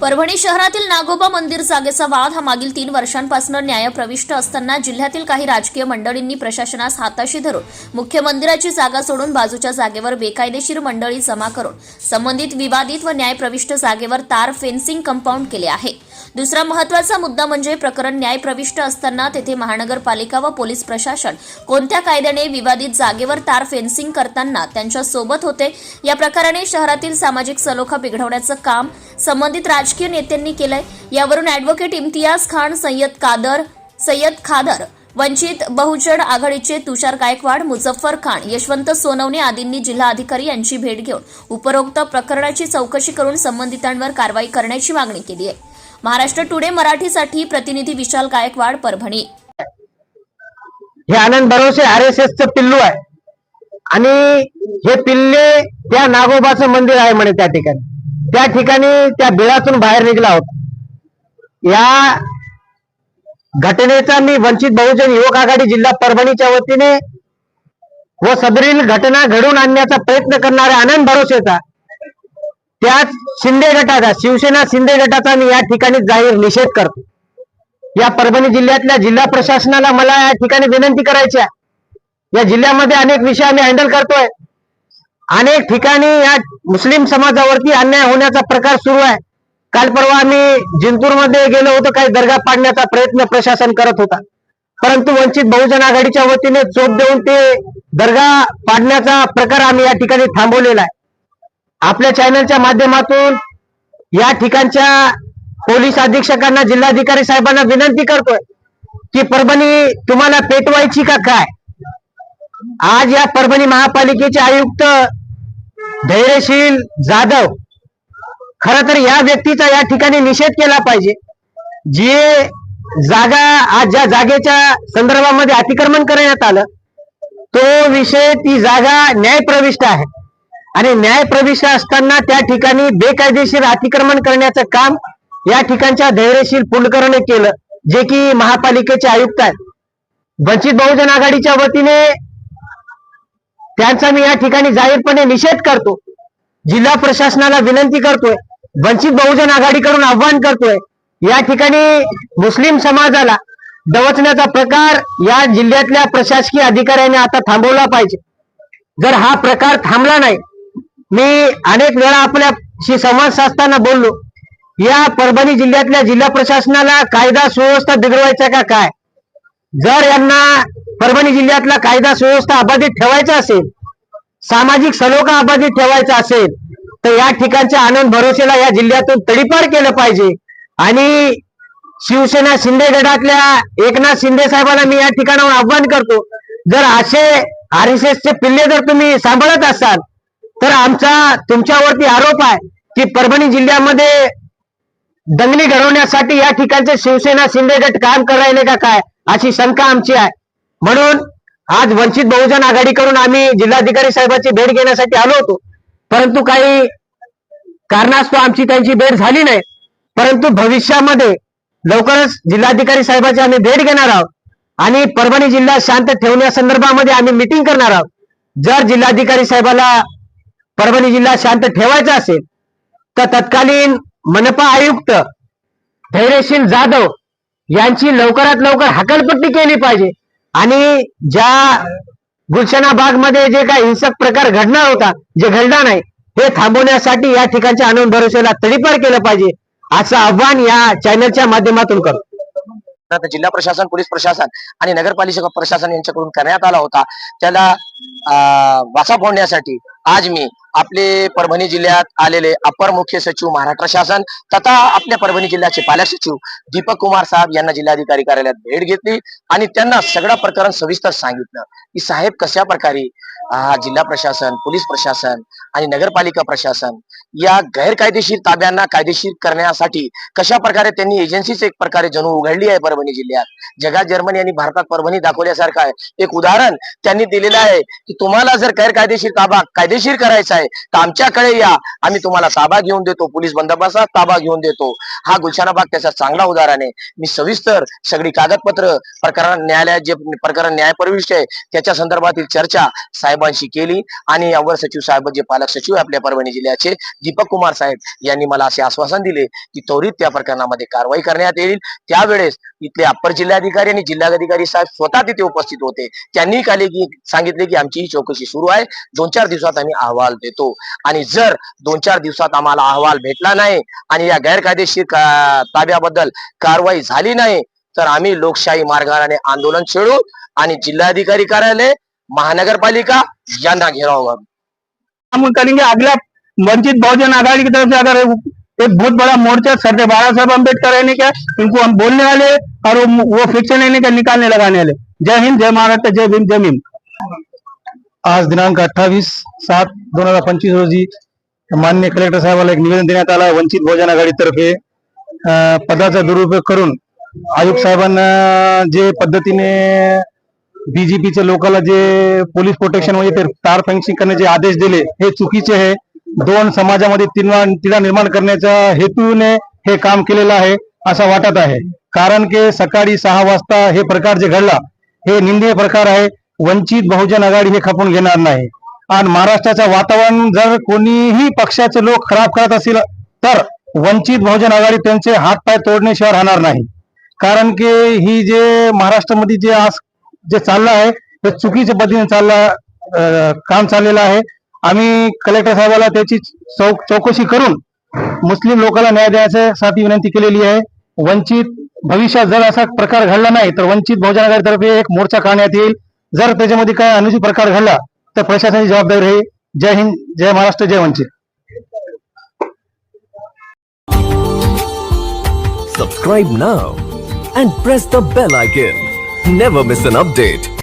परभणी शहरातील नागोबा मंदिर जागेचा वाद हा मागील तीन वर्षांपासून न्यायप्रविष्ट असताना जिल्ह्यातील काही राजकीय मंडळींनी प्रशासनास हाताशी धरून मुख्य मंदिराची जागा सोडून बाजूच्या जागेवर बेकायदेशीर मंडळी जमा करून संबंधित विवादित व न्यायप्रविष्ट जागेवर तार फेन्सिंग कंपाऊंड केले आहे. दुसरा महत्त्वाचा मुद्दा म्हणजे प्रकरण न्यायप्रविष्ट असताना तेथे महानगरपालिका व पोलीस प्रशासन कोणत्या कायद्याने विवादित जागेवर तार फेन्सिंग करताना त्यांच्यासोबत होते या प्रकाराने शहरातील सामाजिक सलोखा बिघडवण्याचं काम संबंधित राजकीय नेत्यांनी केलंय. यावरून अॅडव्होकेट इम्तियाज खान सय्यद कादर सय्यद खादर वंचित बहुजन आघाडीचे तुषार गायकवाड मुझफ्फर खान यशवंत सोनवणे आदींनी जिल्हाधिकारी यांची भेट घेऊन उपरोक्त प्रकरणाची चौकशी करून संबंधितांवर कारवाई करण्याची मागणी केली आहे. महाराष्ट्र टुडे मराठीसाठी प्रतिनिधी विशाल गायकवाड परभणी. हे आनंद भरोसे आर एस च पिल्लू आहे. आणि हे पिल्ले त्या नागोबाचं मंदिर आहे म्हणे त्या ठिकाणी. त्या ठिकाणी त्या बिळातून बाहेर निघला होता. या घटनेचा मी वंचित बहुजन युवक आघाडी जिल्हा परभणीच्या वतीने व सदरील घटना घडवून आणण्याचा प्रयत्न करणाऱ्या आनंद भरोसेचा त्याच शिंदे गटाचा शिवसेना शिंदे गटाचा मी या ठिकाणी जाहीर निषेध करतो. या परभणी जिल्ह्यातल्या जिल्हा प्रशासनाला मला या ठिकाणी विनंती करायची आहे. या जिल्ह्यामध्ये अनेक विषय आम्ही हँडल करतोय. अनेक ठिकाणी या मुस्लिम समाजावरती अन्याय होण्याचा प्रकार सुरू आहे. काल परवा आम्ही जिंतूरमध्ये गेलो होतो काही दर्गा पाडण्याचा प्रयत्न प्रशासन करत होता. परंतु वंचित बहुजन आघाडीच्या वतीने चोप देऊन ते दर्गा पाडण्याचा प्रकार आम्ही या ठिकाणी थांबवलेला आहे. आपल्या चॅनलच्या माध्यमातून या ठिकाणच्या पोलीस अधीक्षकांना जिल्हाधिकारी साहेबांना विनंती करतोय की परभणी तुम्हाला पेटवायची का काय? आज या परभणी महापालिकेचे आयुक्त धैर्यशील जाधव खर तर या व्यक्तीचा या ठिकाणी निषेध केला पाहिजे. जे जागा आज ज्या जागेच्या संदर्भामध्ये अतिक्रमण करण्यात आलं तो विषय ती जागा न्यायप्रविष्ट आहे. आणि न्यायप्रविष्ट असताना त्या ठिकाणी बेकायदेशीर अतिक्रमण करण्याचं काम या ठिकाणच्या धैर्यशील पुलकरने केलं जे की महापालिकेचे आयुक्त आहेत. वंचित बहुजन आघाडीच्या वतीने त्यांचा मी या ठिकाणी जाहीरपणे निषेध करतो. जिल्हा प्रशासनाला विनंती करतोय वंचित बहुजन आघाडीकडून आव्हान करतोय या ठिकाणी मुस्लिम समाजाला दवचण्याचा प्रकार या जिल्ह्यातल्या प्रशासकीय अधिकाऱ्यांनी आता थांबवला पाहिजे. जर हा प्रकार थांबला नाही मी अनेक वेळा आपल्याशी संवाद साधताना बोललो या परभणी जिल्ह्यातल्या जिल्हा प्रशासनाला कायदा सुव्यवस्था बिघडवायचा का काय? जर यांना परभणी जिल्ह्यातला कायदा सुव्यवस्था अबाधित ठेवायचा असेल सामाजिक सलोखा अबाधित ठेवायचा असेल तर या ठिकाणच्या आनंद भरोसेला या जिल्ह्यातून तडीपार केलं पाहिजे. आणि शिवसेना शिंदे गटातल्या एकनाथ शिंदे साहेबांना मी या ठिकाणावर आव्हान करतो जर असे आर एस चे पिल्ले जर तुम्ही सांभाळत असाल तर आमचा तुमच्यावरती आरोप आहे की परभणी जिल्ह्यामध्ये दंगली घडवण्यासाठी या ठिकाणचे शिवसेना शिंदे गट काम करायले का काय अशी शंका आमची आहे. म्हणून आज वंचित बहुजन आघाडीकडून आम्ही जिल्हाधिकारी साहेबांची भेट घेण्यासाठी आलो होतो. परंतु काही कारणास्तव आमची त्यांची भेट झाली नाही. परंतु भविष्यामध्ये लवकरच जिल्हाधिकारी साहेबांची आम्ही भेट घेणार आहोत. आणि परभणी जिल्हा शांत ठेवण्यासंदर्भामध्ये आम्ही मिटिंग करणार आहोत. जर जिल्हाधिकारी साहेबाला परभणी जिल्हा शांत ठेवायचा असेल तर तत्कालीन मनपा आयुक्त धैर्यशील जाधव यांची लवकरात लवकर हकालपट्टी केली पाहिजे. आणि ज्या गुलशनाबागमध्ये जे काही हिंसक प्रकार घडणार होता जे घडला नाही हे थांबवण्यासाठी या ठिकाणच्या आनंद भरोसेला तडीपार केलं पाहिजे असं आव्हान या चॅनलच्या माध्यमातून करतो जिल्हा प्रशासन पोलीस प्रशासन आणि नगरपालिका प्रशासन यांच्याकडून करण्यात आला होता. त्याला अं, वाचा फोडण्यासाठी आज मी आपले परभणी जिल्ह्यात आलेले अपर मुख्य सचिव महाराष्ट्र शासन तथा आपल्या परभणी जिल्ह्याचे पालक सचिव दीपक कुमार साहेब यांना जिल्हाधिकारी कार्यालयात भेट घेतली आणि त्यांना सगळं प्रकरण सविस्तर सांगितलं. की साहेब कशा प्रकारे जिल्हा प्रशासन पोलीस प्रशासन आणि नगरपालिका प्रशासन या गैरकायदेशीर ताब्यांना कायदेशीर करण्यासाठी कशा प्रकारे त्यांनी एजन्सीच एक प्रकारे जणू उघडली आहे परभणी जिल्ह्यात? जगात जर्मनी आणि भारतात परभणी दाखवल्यासारखं आहे. एक उदाहरण त्यांनी दिलेलं आहे की तुम्हाला जर गैरकायदेशीर ताबा कायदेशीर करायचा आहे तर आमच्याकडे या. आम्ही तुम्हाला ताबा घेऊन देतो. पोलीस बंदोबस्तात ताबा घेऊन देतो. हा गुलशानाबाग त्याचा चांगला उदाहरण आहे. मी सविस्तर सगळी कागदपत्र प्रकरण न्यायालयात जे प्रकरण न्यायप्रविष्ट आहे त्याच्या संदर्भातील चर्चा साहेबांशी केली आणि अवर सचिव साहेब जे पालक सचिव आपल्या परभणी जिल्ह्याचे दीपक कुमार साहेब यांनी मला असे आश्वासन दिले की त्वरित त्या प्रकरणामध्ये कारवाई करण्यात येईल. त्यावेळेस इथले अप्पर जिल्हाधिकारी आणि जिल्हाधिकारी साहेब स्वतः तिथे उपस्थित होते. त्यांनी काल की सांगितले की आमची ही चौकशी सुरू आहे. दोन चार दिवसात आम्ही अहवाल देतो. आणि जर दोन चार दिवसात आम्हाला अहवाल भेटला नाही आणि या गैरकायदेशीर का- ताब्याबद्दल कारवाई झाली नाही तर आम्ही लोकशाही मार्गाने आंदोलन छेडू आणि जिल्हाधिकारी कार्यालय महानगरपालिका यांना घेराव घालू. करेंगे अगला वंचित बहुजन आघाड़ी की तरफ से अगर एक बहुत बड़ा मोर्चा सरदार बाला साहब अम्बेडकर रहने का इनको हम बोलने वाले और वो, फिक्शन रहने का निकालने लगाने वाले. जय हिंद जय महाराष्ट्र जय भीम जय भीम. आज दिनांक अठ्ठावीस सात दोन हजार पंचवीस रोजी मान्य कलेक्टर साहेबाला एक निवेदन देण्यात आलं वंचित बहुजन आघाडीतर्फे पदाचा दुरुपयोग करून आयुक्त साहेबांना जे पद्धतीने बीजेपीच्या लोकांना जे पोलीस प्रोटेक्शन म्हणजे ते तार फेन्सिंग करण्याचे आदेश दिले हे चुकीचे आहे. दोन समाजामध्ये तिला तिला निर्माण करण्याच्या हेतूने हे काम केलेलं आहे असं वाटत आहे. कारण की सकाळी सहा वाजता हे प्रकार जे घडला हे निंदीय प्रकार आहे. वंचित बहुजन आघाडी हे खपून घेणार नाही. आणि महाराष्ट्राचं वातावरण जर कोणीही पक्षाचे लोक खराब करत असतील तर वंचित बहुजन आघाडी त्यांचे हातपाय तोडण्याशिवाय राहणार नाही. कारण की ही जे महाराष्ट्रामध्ये जे आज जे चाललं आहे ते चुकीच्या पद्धतीने चाललं काम चाललेलं आहे. आम्ही कलेक्टर साहेबाला त्याची चौक चौकशी करून मुस्लिम लोकांना न्याय देण्यासाठी विनंती केलेली आहे. वंचित भविष्यात जर असा प्रकार घडला नाही तर वंचित बहुजन आघाडीतर्फे एक मोर्चा काढण्यात येईल. जर त्याच्यामध्ये काय अनुचित प्रकार घडला तर प्रशासनाची जबाबदारी आहे जय हिंद जय महाराष्ट्र जय Vanchit Subscribe now and press the bell icon. Never miss an update.